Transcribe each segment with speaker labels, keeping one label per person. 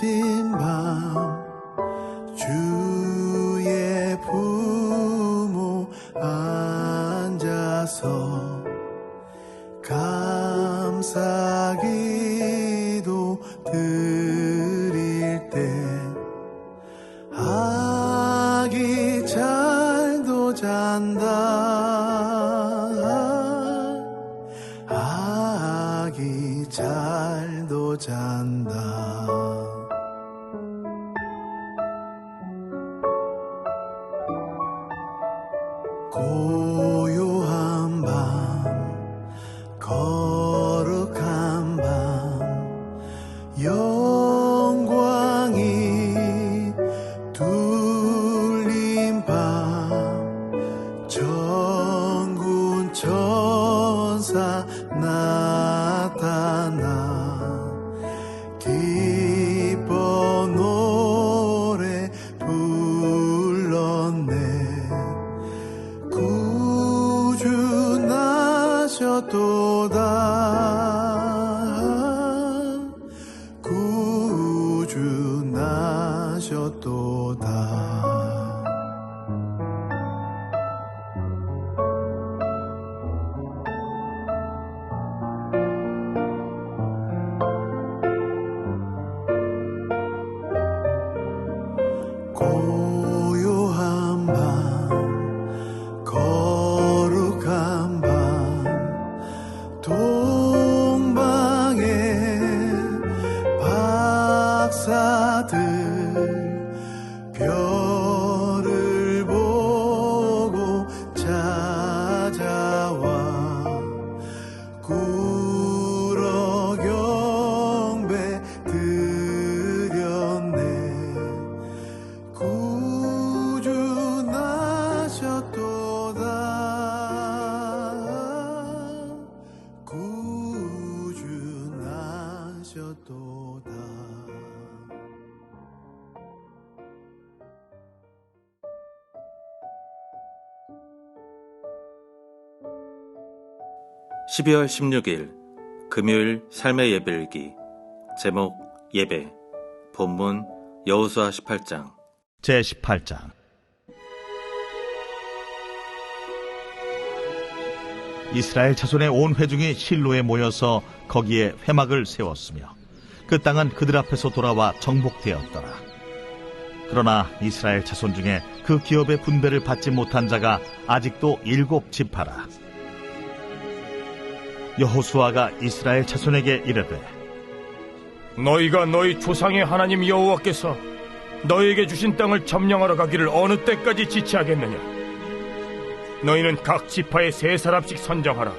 Speaker 1: 心吧。 잔 기
Speaker 2: 12월 16일 금요일 삶의 예배일기 제목 예배 본문 여호수아 18장
Speaker 3: 제 18장 이스라엘 자손의 온 회중이 실로에 모여서 거기에 회막을 세웠으며 그 땅은 그들 앞에서 돌아와 정복되었더라. 그러나 이스라엘 자손 중에 그 기업의 분배를 받지 못한 자가 아직도 일곱 지파라. 여호수아가 이스라엘 자손에게 이르되
Speaker 4: 너희가 너희 조상의 하나님 여호와께서 너희에게 주신 땅을 점령하러 가기를 어느 때까지 지체하겠느냐? 너희는 각 지파에 세 사람씩 선정하라.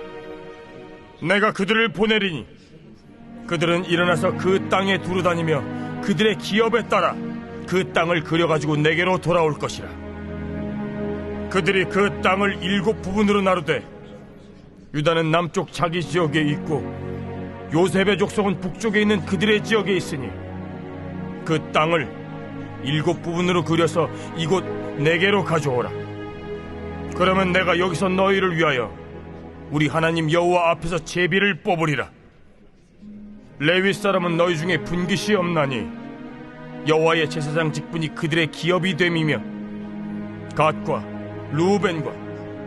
Speaker 4: 내가 그들을 보내리니 그들은 일어나서 그 땅에 두루다니며 그들의 기업에 따라 그 땅을 그려가지고 내게로 돌아올 것이라. 그들이 그 땅을 일곱 부분으로 나누되 유다는 남쪽 자기 지역에 있고 요셉의 족속은 북쪽에 있는 그들의 지역에 있으니 그 땅을 일곱 부분으로 그려서 이곳 내게로 가져오라. 그러면 내가 여기서 너희를 위하여 우리 하나님 여호와 앞에서 제비를 뽑으리라. 레위 사람은 너희 중에 분깃이 없나니 여호와의 제사장 직분이 그들의 기업이 됨이며 갓과 루벤과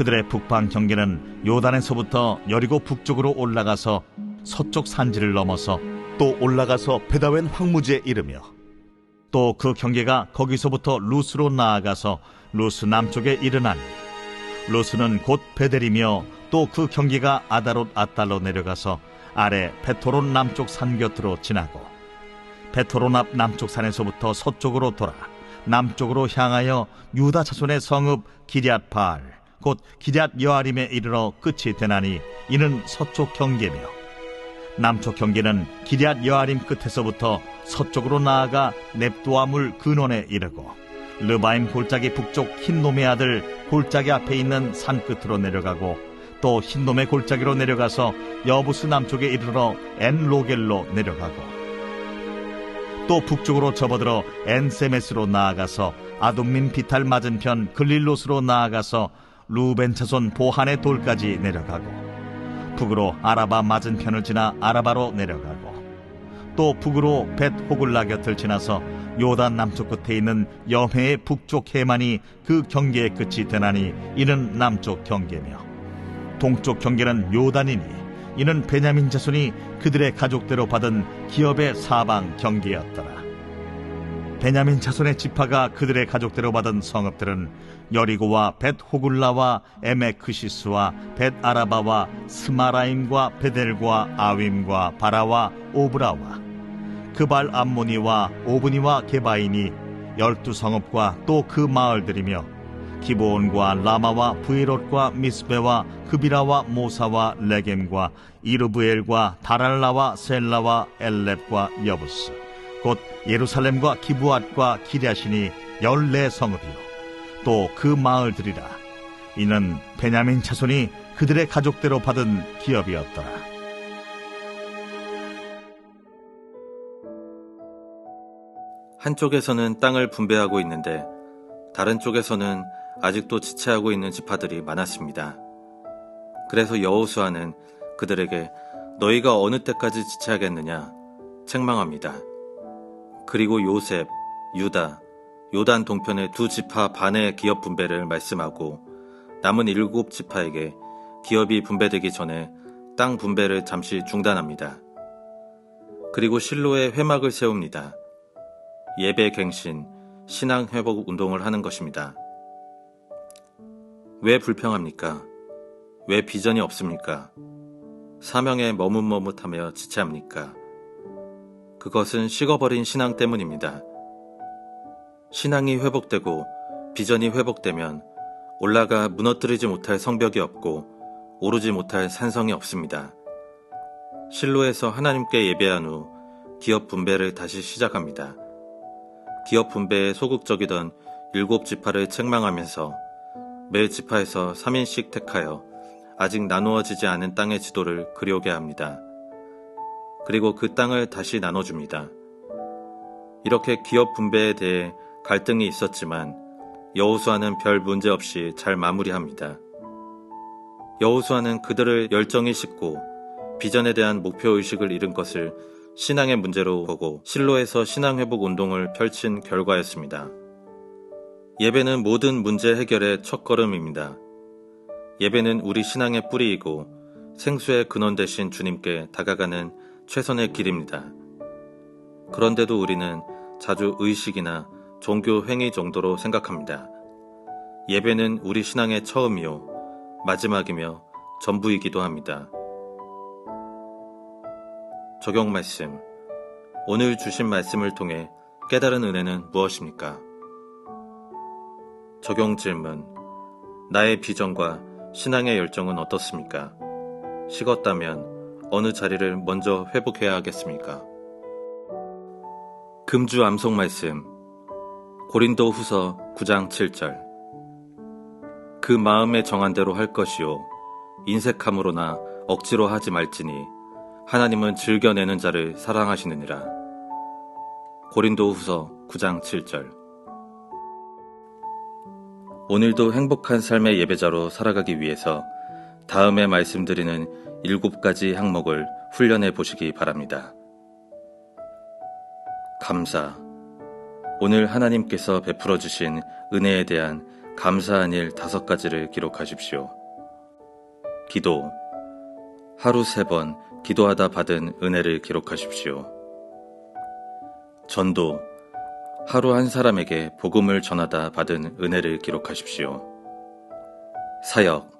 Speaker 3: 그들의 북방 경계는 요단에서부터 여리고 북쪽으로 올라가서 서쪽 산지를 넘어서
Speaker 5: 또 올라가서 베다웬 황무지에 이르며
Speaker 3: 또 그 경계가 거기서부터 루스로 나아가서 루스 남쪽에 이르나니 루스는 곧 베델이며 또 그 경계가 아다롯 아달로 내려가서 아래 베토론 남쪽 산 곁으로 지나고 베토론 앞 남쪽 산에서부터 서쪽으로 돌아 남쪽으로 향하여 유다 자손의 성읍 바알 곧 기럇 여아림에 이르러 끝이 되나니 이는 서쪽 경계며 남쪽 경계는 기럇 여아림 끝에서부터 서쪽으로 나아가 넵도아물 근원에 이르고 르바임 골짜기 북쪽 흰놈의 아들 골짜기 앞에 있는 산 끝으로 내려가고 또 흰놈의 골짜기로 내려가서 여부스 남쪽에 이르러 엔로겔로 내려가고 또 북쪽으로 접어들어 엔세메스로 나아가서 아둠민 비탈 맞은편 글릴롯으로 나아가서 루벤 차손 보한의 돌까지 내려가고 북으로 아라바 맞은편을 지나 아라바로 내려가고 또 북으로 벳 호글라 곁을 지나서 요단 남쪽 끝에 있는 여해의 북쪽 해만이 그 경계의 끝이 되나니 이는 남쪽 경계며 동쪽 경계는 요단이니 이는 베냐민 자손이 그들의 가족대로 받은 기업의 사방 경계였더라. 베냐민 자손의 지파가 그들의 가족대로 받은 성읍들은 여리고와 벳 호굴라와 에메크시스와 벳 아라바와 스마라임과 베델과 아윈과 바라와 오브라와 그발 암모니와 오브니와 게바인이 열두 성읍과 또 그 마을들이며 기브온과 라마와 부에롯과 미스베와 그비라와 모사와 레겜과 이르브엘과 다랄라와 셀라와 엘렙과 여부스 곧 예루살렘과 기브앗과 기랴신이 열네 성읍이요 또 그 마을들이라 이는 베냐민 자손이 그들의 가족대로 받은 기업이었더라
Speaker 1: 한쪽에서는 땅을 분배하고 있는데 다른 쪽에서는 아직도 지체하고 있는 지파들이 많았습니다. 그래서 여호수아는 그들에게 너희가 어느 때까지 지체하겠느냐 책망합니다. 그리고 요셉, 유다, 요단 동편의 두 지파 반의 기업 분배를 말씀하고 남은 일곱 지파에게 기업이 분배되기 전에 땅 분배를 잠시 중단합니다. 그리고 실로에 회막을 세웁니다. 예배 갱신, 신앙 회복 운동을 하는 것입니다. 왜 불평합니까? 왜 비전이 없습니까? 사명에 머뭇머뭇하며 지체합니까? 그것은 식어버린 신앙 때문입니다. 신앙이 회복되고 비전이 회복되면 올라가 무너뜨리지 못할 성벽이 없고 오르지 못할 산성이 없습니다. 실로에서 하나님께 예배한 후 기업 분배를 다시 시작합니다. 기업 분배에 소극적이던 일곱 지파를 책망하면서 매 지파에서 3인씩 택하여 아직 나누어지지 않은 땅의 지도를 그려오게 합니다. 그리고 그 땅을 다시 나눠줍니다. 이렇게 기업 분배에 대해 갈등이 있었지만 여호수아는 별 문제 없이 잘 마무리합니다. 여호수아는 그들을 열정이 식고 비전에 대한 목표 의식을 잃은 것을 신앙의 문제로 보고 실로에서 신앙 회복 운동을 펼친 결과였습니다. 예배는 모든 문제 해결의 첫걸음입니다. 예배는 우리 신앙의 뿌리이고 생수의 근원 대신 주님께 다가가는 최선의 길입니다. 그런데도 우리는 자주 의식이나 종교 행위 정도로 생각합니다. 예배는 우리 신앙의 처음이요, 마지막이며 전부이기도 합니다. 적용 말씀. 오늘 주신 말씀을 통해 깨달은 은혜는 무엇입니까? 적용 질문. 나의 비전과 신앙의 열정은 어떻습니까? 식었다면 어느 자리를 먼저 회복해야 하겠습니까? 금주 암송 말씀. 고린도 후서 9장 7절. 그 마음에 정한 대로 할 것이요. 인색함으로나 억지로 하지 말지니 하나님은 즐겨내는 자를 사랑하시느니라. 고린도 후서 9장 7절. 오늘도 행복한 삶의 예배자로 살아가기 위해서 다음에 말씀드리는 일곱 가지 항목을 훈련해 보시기 바랍니다. 감사. 오늘 하나님께서 베풀어 주신 은혜에 대한
Speaker 2: 감사한 일 다섯 가지를 기록하십시오. 기도. 하루 세 번 기도하다 받은 은혜를 기록하십시오. 전도. 하루 한 사람에게 복음을 전하다 받은 은혜를 기록하십시오. 사역.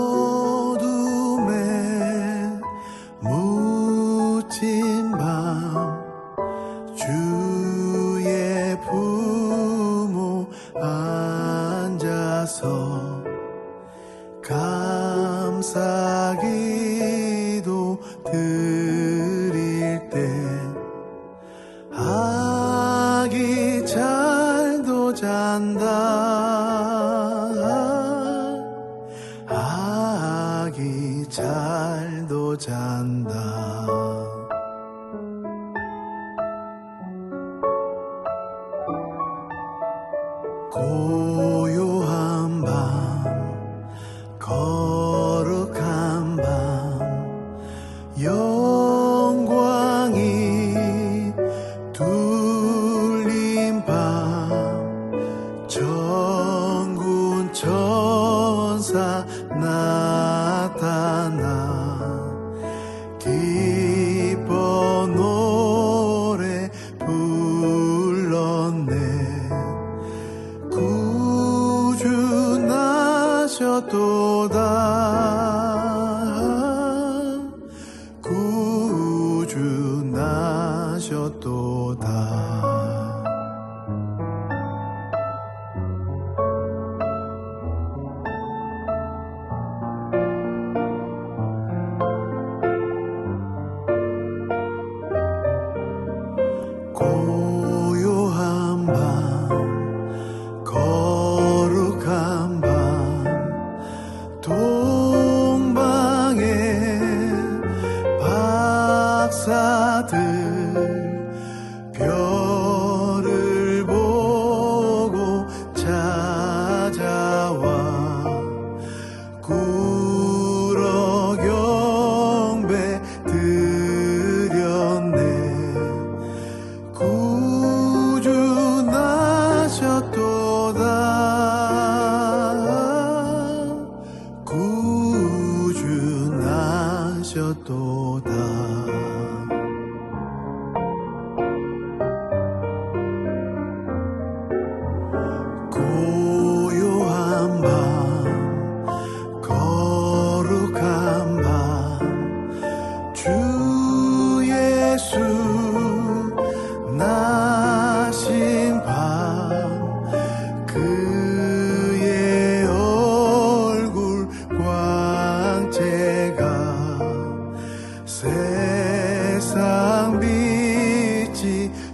Speaker 1: 잘도 잔다. 고요한 밤 거룩한 밤 영광이 둘린 밤 천군 천사 나 타나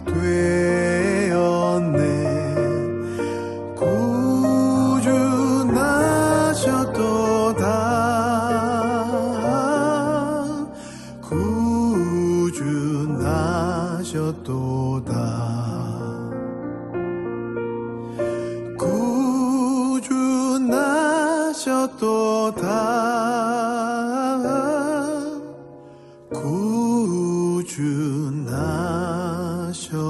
Speaker 1: 对 나셨도다